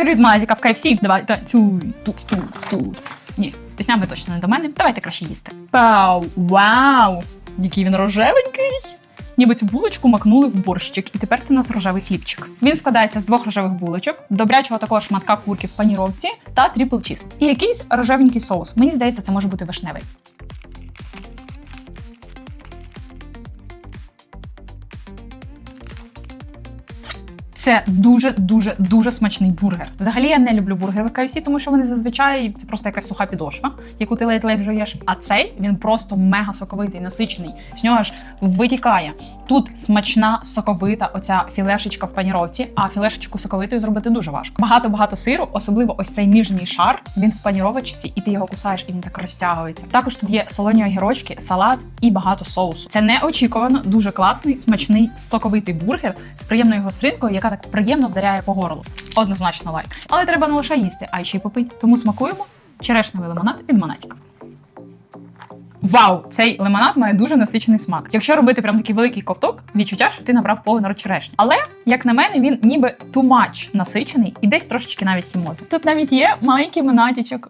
Бургер від Мазіка в KFC. Давай танцюй. Туц, туц, туц. Ні, з піснями точно не до мене. Давайте краще їсти. Пау, вау! Який він рожевенький. Ніби цю булочку макнули в борщик, і тепер це у нас рожевий хлібчик. Він складається з двох рожевих булочок, добрячого такого шматка курки в паніровці та трипл чіз. І якийсь рожевенький соус. Мені здається, це може бути вишневий. Це дуже дуже дуже смачний бургер. Взагалі я не люблю бургери в KFC, тому що вони зазвичай це просто якась суха підошва, яку ти ледь-ледь жуєш. А цей він просто мега соковитий, насичений. З нього аж витікає. Тут смачна соковита оця філешечка в паніровці, а філешечку соковитою зробити дуже важко. Багато-багато сиру, особливо ось цей нижній шар. Він в паніровочці, і ти його кусаєш, і він так розтягується. Також тут є солоні огірочки, салат і багато соусу. Це неочікувано, дуже класний, смачний, соковитий бургер з приємною гостринкою, яка так приємно вдаряє по горлу. Однозначно лайк. Але треба не лише їсти, а й ще й попити. Тому смакуємо черешневий лимонад від Монатіка. Вау! Цей лимонад має дуже насичений смак. Якщо робити прям такий великий ковток, відчуття, що ти набрав повен рот черешні. Але, як на мене, він ніби much насичений і десь трошечки навіть хімозний. Тут навіть є маленький монатічок.